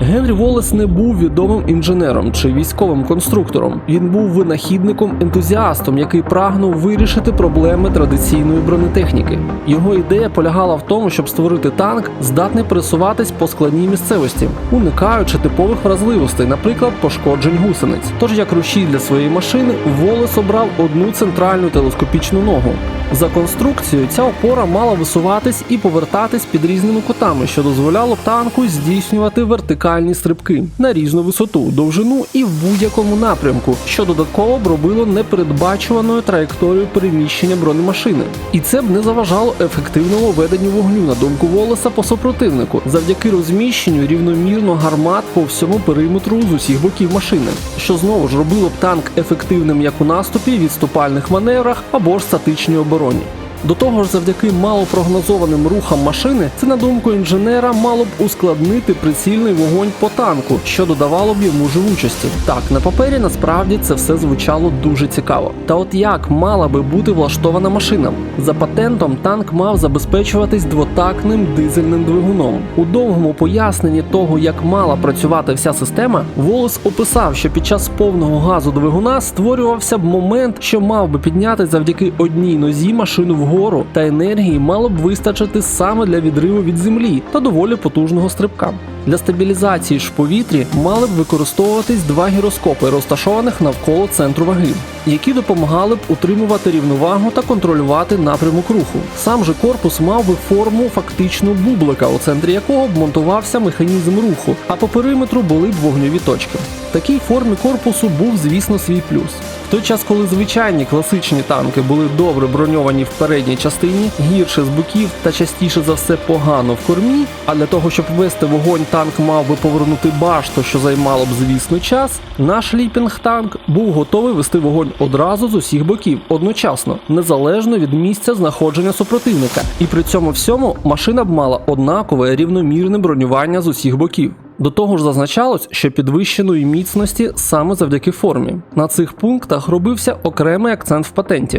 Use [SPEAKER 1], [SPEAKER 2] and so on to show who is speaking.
[SPEAKER 1] Генрі Волес не був відомим інженером чи військовим конструктором. Він був винахідником-ентузіастом, який прагнув вирішити проблеми традиційної бронетехніки. Його ідея полягала в тому, щоб створити танк, здатний пересуватись по складній місцевості, уникаючи типових вразливостей, наприклад, пошкоджень гусениць. Тож, як рушій для своєї машини, Волес обрав одну центральну телескопічну ногу. За конструкцією ця опора мала висуватись і повертатись під різними кутами, що дозволяло танку здійснювати вертикальні стрибки на різну висоту, довжину і в будь-якому напрямку, що додатково б робило непередбачуваною траєкторію переміщення бронемашини. І це б не заважало ефективному веденню вогню на думку Волеса по супротивнику завдяки розміщенню рівномірно гармат по всьому периметру з усіх боків машини, що знову ж робило б танк ефективним як у наступі, відступальних маневрах або ж статичній обороні охороні. До того ж, завдяки малопрогнозованим рухам машини, це на думку інженера мало б ускладнити прицільний вогонь по танку, що додавало б йому живучості. Так, на папері насправді це все звучало дуже цікаво. Та от як мала би бути влаштована машина? За патентом танк мав забезпечуватись двотактним дизельним двигуном. У довгому поясненні того, як мала працювати вся система, Волос описав, що під час повного газу двигуна створювався б момент, що мав би підняти завдяки одній нозі машину вгору, та енергії мало б вистачити саме для відриву від землі та доволі потужного стрибка. Для стабілізації ж в повітрі мали б використовуватись два гіроскопи, розташованих навколо центру ваги, які допомагали б утримувати рівновагу та контролювати напрямок руху. Сам же корпус мав би форму фактично бублика, у центрі якого б монтувався механізм руху, а по периметру були б вогневі точки. Такій формі корпусу був, звісно, свій плюс. Той час, коли звичайні класичні танки були добре броньовані в передній частині, гірше з боків та частіше за все погано в кормі. А для того, щоб вести вогонь, танк мав би повернути башту, що займало б, звісно, час. Наш ліпінг танк був готовий вести вогонь одразу з усіх боків, одночасно, незалежно від місця знаходження супротивника. І при цьому всьому машина б мала однакове рівномірне бронювання з усіх боків. До того ж зазначалось, що підвищеної міцності саме завдяки формі. На цих пунктах робився окремий акцент в патенті.